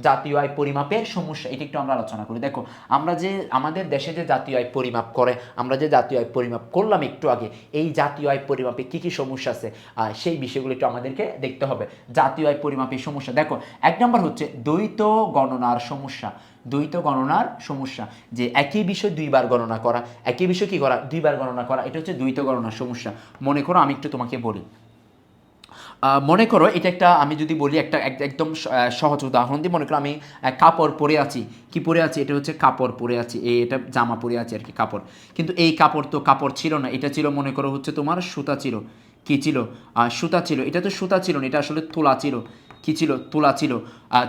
জাতীয় আয় পরিমাপের সমস্যা, এটা একটু আমরা আলোচনা করি। দেখো, আমরা যে, আমাদের দেশে যে জাতীয় আয় পরিমাপ করে, আমরা যে জাতীয় আয় পরিমাপ করলাম একটু আগে, এই জাতীয় আয় পরিমাপে কি কি সমস্যা আছে? সেই বিষয়গুলো একটু আমাদেরকে দেখতে হবে। জাতীয় আয় পরিমাপের সমস্যা। দেখো, এক নম্বর হচ্ছে দ্বৈত গণনার সমস্যা। দ্বৈত গণনার সমস্যা, যে একই বিষয় দুইবার গণনা করা, একই বিষয় কি করা? দুইবার গণনা করা, এটা হচ্ছে দ্বৈত গণনার সমস্যা। মনে করো আমি একটু তোমাকে বলি। মনে করো এটা একটা, আমি যদি বলি একটা এক- একদম সহজ উদাহরণ দিই মনে করো আমি কাপড় পরে আছি। কি পরে আছি? এটা হচ্ছে কাপড় পরে আছি। এই এটা জামা পরে আছে আর কি, কাপড়। কিন্তু এই কাপড় তো কাপড় ছিল না। এটা ছিল, মনে করো, হচ্ছে তোমার সুতা ছিল। কী ছিল? সুতা ছিল। এটা তো সুতা ছিল না, এটা আসলে তোলা ছিল। কি ছিল? তোলা ছিল।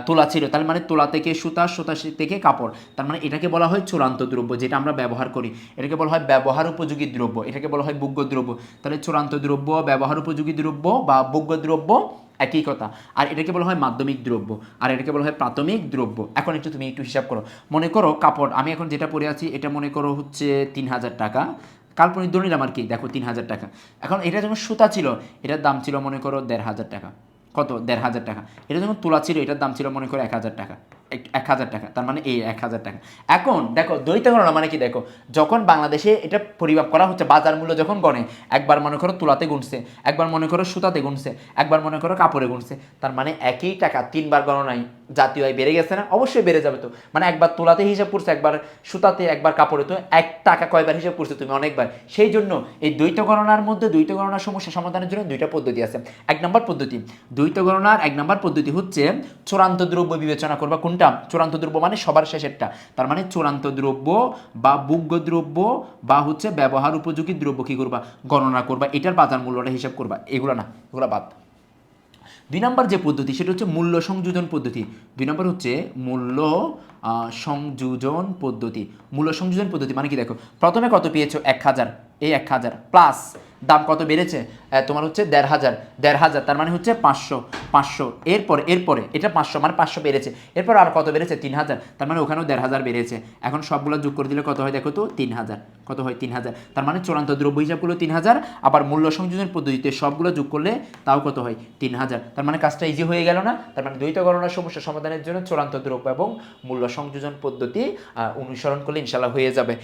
তোলা ছিল। তার মানে তোলা থেকে সুতা সুতা থেকে কাপড়। তার মানে এটাকে বলা হয় চূড়ান্ত দ্রব্য, যেটা আমরা ব্যবহার করি। এটাকে বলা হয় ব্যবহার উপযোগী দ্রব্য। এটাকে বলা হয় ভোগ্য দ্রব্য। তাহলে চূড়ান্ত দ্রব্য, ব্যবহার উপযোগী দ্রব্য বা ভোগ্য দ্রব্য একই কথা। আর এটাকে বলা হয় মাধ্যমিক দ্রব্য। আর এটাকে বলা হয় প্রাথমিক দ্রব্য। এখন একটু তুমি একটু হিসাব করো। মনে করো কাপড়, আমি এখন যেটা পরে আছি, এটা মনে করো হচ্ছে তিন হাজার টাকা। কাল্পনিক ধরে নিলাম আর কি। দেখো তিন হাজার টাকা। এখন এটা যখন সুতা ছিল, এটার দাম ছিল মনে করো দেড় হাজার টাকা। কত? দেড় হাজার টাকা। এটা যখন তোলা ছিল, এটার দাম ছিল মনে করো এক হাজার টাকা। এক- হাজার টাকা, তার মানে এই এক হাজার টাকা। এখন দেখো, দ্বৈত গণনা মানে কি দেখো, যখন বাংলাদেশে এটা পরিমাপ করা হচ্ছে, বাজার মূল্য যখন গণে একবার মনে করো তুলাতে গুনছে, একবার মনে করো সুতাতে গুনছে, একবার মনে করো কাপড়ে গুনছে, তার মানে একই টাকা তিনবার গণনায় জাতীয় আয় বেড়ে গেছে না? অবশ্যই বেড়ে যাবে তো। মানে একবার তোলাতে হিসাব করছে, একবার সুতাতে, একবার কাপড়ে তো এক টাকা কয়বার হিসাব করছে তুমি অনেকবার। সেই জন্য এই দ্বৈত গণনার মধ্যে দ্বৈত গণনার সমস্যা সমাধানের জন্য দুইটা পদ্ধতি আছে। এক নম্বর পদ্ধতি, দ্বৈত গণনার এক নম্বর পদ্ধতি হচ্ছে চূড়ান্ত দ্রব্য বিবেচনা করবা কোনটা চূড়ান্ত দ্রব্য মানে সবার শেষেরটা। তার মানে চূড়ান্ত দ্রব্য বা ভোগ্য দ্রব্য বা হচ্ছে ব্যবহার উপযোগী দ্রব্য কি করবা? গণনা করবা। এটার বাজার মূল্যটা হিসাব করবা। এগুলো না, এগুলো বাদ। দুই নম্বর যে পদ্ধতি, সেটা হচ্ছে মূল্য সংযোজন পদ্ধতি। দুই নম্বর হচ্ছে মূল্য সংযোজন পদ্ধতি। মূল্য সংযোজন পদ্ধতি মানে কি দেখো? প্রথমে কত পেয়েছ? এক হাজার। এই এক হাজার। প্লাস দাম কত বেড়েছে? তোমার হচ্ছে দেড় হাজার দেড় হাজার তার মানে হচ্ছে পাঁচশো পাঁচশো। এরপরে এরপরে এটা পাঁচশো মানে পাঁচশো বেড়েছে। এরপর আর কত বেড়েছে? তিন হাজার। তার মানে ওখানেও দেড় হাজার বেড়েছে। এখন সবগুলো যোগ করে দিলে কত হয় দেখো তো? তিন হাজার। কত হয়? তিন হাজার। তার মানে চূড়ান্ত দ্রব্য হিসাব করল তিন হাজার আবার মূল্য সংযোজন পদ্ধতিতে সবগুলো যোগ করলে তাও কত হয়? তিন হাজার। তার মানে কাজটা ইজি হয়ে গেল না? তার মানে দ্বৈত গণনার সমস্যা সমাধানের জন্য চূড়ান্ত দ্রব্য এবং মূল্য সংযোজন পদ্ধতি অনুসরণ করলে ইনশাল্লাহ হয়ে যাবে।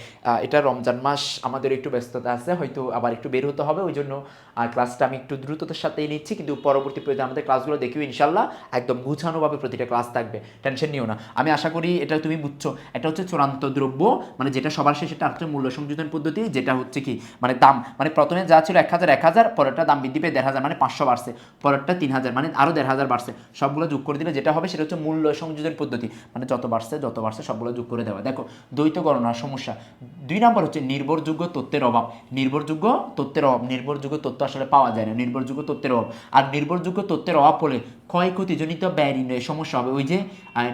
এটা রমজান মাস আমাদের একটু ব্যস্ততা আছে হয়তো আবার একটু বের হতে হবে ওই জন্য আহ, ক্লাসটা আমি একটু দ্রুততার সাথেই নিচ্ছি, কিন্তু পরবর্তী পর্যায়ে আমাদের ক্লাসগুলো দেখিও, ইনশাল্লাহ একদম গুছানোভাবে প্রতিটা ক্লাস থাকবে। টেনশন নিও না। আমি আশা করি এটা তুমি বুঝছ। এটা হচ্ছে চূড়ান্ত দ্রব্য মানে যেটা সবার শেষে সেটা হচ্ছে মূল্য সংযোজন পদ্ধতি, যেটা হচ্ছে কি মানে দাম। মানে প্রথমে যা ছিল এক হাজার এক হাজার, পরেরটা দাম বৃদ্ধি পেয়ে দেড় হাজার মানে পাঁচশো বাড়ছে। পরেরটা তিন হাজার মানে আরও দেড় হাজার বাড়ছে। সবগুলো যোগ করে দিলে যেটা হবে সেটা হচ্ছে মূল্য সংযোজন পদ্ধতি। মানে যত বাড়ছে যত বাড়ছে, সবগুলো যোগ করে দেওয়া। দেখো, দ্বৈত গণনার সমস্যা। দুই নম্বর হচ্ছে নির্ভরযোগ্য তথ্যের অভাব। নির্ভরযোগ্য তথ্যের অভাব। নির্ভরযোগ্য তথ্য আসলে পাওয়া যায় না। নির্ভরযোগ্য তথ্যের অভাব। আর নির্ভরযোগ্য তথ্যের অভাব হলে ক্ষয়ক্ষতিজনিত ব্যয় নির্ণয়ে সমস্যা হবে। ওই যে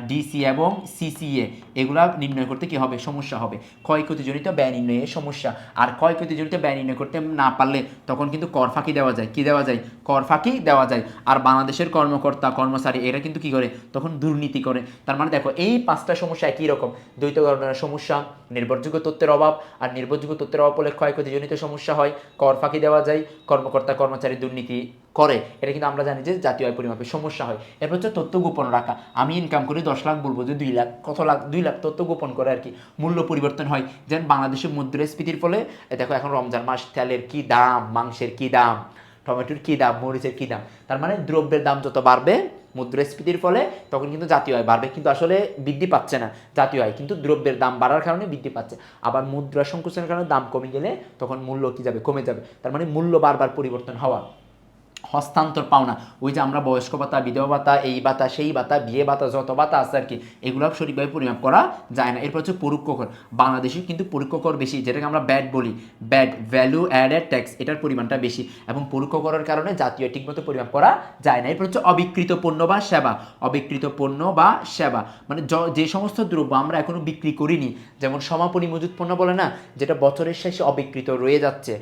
ডিসি এবং সিসিএ এগুলা নির্ণয় করতে কি হবে? সমস্যা হবে। ক্ষয়ক্ষতিজনিত ব্যয় নির্ণয়ে সমস্যা। আর ক্ষয়ক্ষতিজনিত ব্যয় নির্ণয় করতে না পারলে তখন কিন্তু কর ফাঁকি দেওয়া যায়। কি দেওয়া যায়? কর ফাঁকি দেওয়া যায়। আর বাংলাদেশের কর্মকর্তা, কর্মচারী, এরা কিন্তু কি করে? তখন দুর্নীতি করে। তার মানে দেখো, এই পাঁচটা সমস্যা একই রকম। দ্বৈত গণনার সমস্যা, নির্ভরযোগ্য তথ্যের অভাব, আর নির্ভরযোগ্য তথ্যের অভাব হলে ক্ষয়ক্ষতিজনিত সমস্যা হয়। কর ফাঁকি দেওয়া যায়। কর্মকর্তা, কর্মচারী দুর্নীতি করে। এটা কিন্তু আমরা জানি যে জাতীয় আয় পরিমাপে সমস্যা হয়। এরপর হচ্ছে তথ্য গোপন রাখা। আমি ইনকাম করি দশ লাখ, বলব যে দুই লাখ, কত লাখ, দুই লাখ তথ্য গোপন করে আর কি। মূল্য পরিবর্তন হয়। যেন বাংলাদেশের মুদ্রাস্ফীতির ফলে দেখো এখন রমজান মাস, তেলের কি দাম, মাংসের কি দাম, টমেটোর কি দাম, মরিচের কি দাম? তার মানে দ্রব্যের দাম যত বাড়বে, মুদ্রাস্ফীতির ফলে, তখন কিন্তু জাতীয় আয় বাড়বে। কিন্তু আসলে বৃদ্ধি পাচ্ছে না জাতীয় আয়। কিন্তু দ্রব্যের দাম বাড়ার কারণে বৃদ্ধি পাচ্ছে। আবার মুদ্রা সংকোচনের কারণে দাম কমে গেলে তখন মূল্য কি যাবে? কমে যাবে। তার মানে মূল্য বারবার পরিবর্তন হওয়া। হস্তান্তর পাওনা ওই যে আমরা বয়স্ক ভাতা, বিধবা ভাতা, এই ভাতা, সেই ভাতা, বিয়ে ভাতা, যত ভাতা আছে আর কি, এগুলো সঠিকভাবে পরিমাপ করা যায় না। এরপর হচ্ছে পরোক্ষ কর। বাংলাদেশে কিন্তু পরোক্ষ কর বেশি, যেটাকে আমরা ব্যাড বলি। ব্যাড ভ্যালু অ্যাডেড ট্যাক্স এটার পরিমাণটা বেশি। এবং পরোক্ষ করার কারণে জাতীয় ঠিকমতো পরিমাপ করা যায় না। এরপর হচ্ছে অবিকৃত পণ্য বা সেবা। অবিকৃত পণ্য বা সেবা। মানে যে সমস্ত দ্রব্য আমরা এখনও বিক্রি করিনি, যেমন সমাপনী মজুত পণ্য বলে না, যেটা বছরের শেষে অবিকৃত রয়ে যাচ্ছে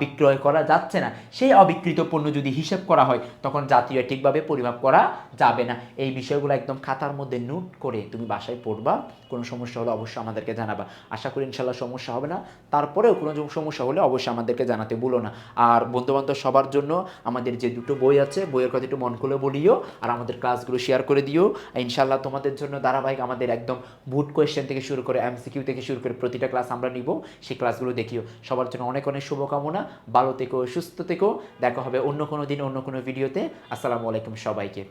বিক্রয় করা যাচ্ছে না, সেই অবিকৃত পণ্য যদি হিসাব হিসেব করা হয়, তখন জাতীয় ঠিকভাবে পরিমাপ করা যাবে না। এই বিষয়গুলো একদম খাতার মধ্যে নোট করে তুমি বাসায় পড়বা, কোনো সমস্যা হলে অবশ্যই আমাদেরকে জানাবা। আশা করি ইনশাল্লাহ সমস্যা হবে না। তারপরেও কোনো সমস্যা হলে অবশ্যই আমাদেরকে জানাতে বলো না। আর বন্ধুবান্ধব সবার জন্য আমাদের যে দুটো বই আছে, বইয়ের কথা একটু মন খুলে বলিও, আর আমাদের ক্লাসগুলো শেয়ার করে দিও। ইনশাল্লাহ তোমাদের জন্য ধারাবাহিক আমাদের একদম বুট কোয়েশ্চেন থেকে শুরু করে এমসিকিউ থেকে শুরু করে প্রতিটা ক্লাস আমরা নিব, সেই ক্লাসগুলো দেখিও। সবার জন্য অনেক অনেক শুভকামনা। ভালো থেকো, সুস্থ থেকো। দেখা হবে অন্য কোনো দিন অন্য কোনো ভিডিওতে। আসসালামু আলাইকুম সবাইকে।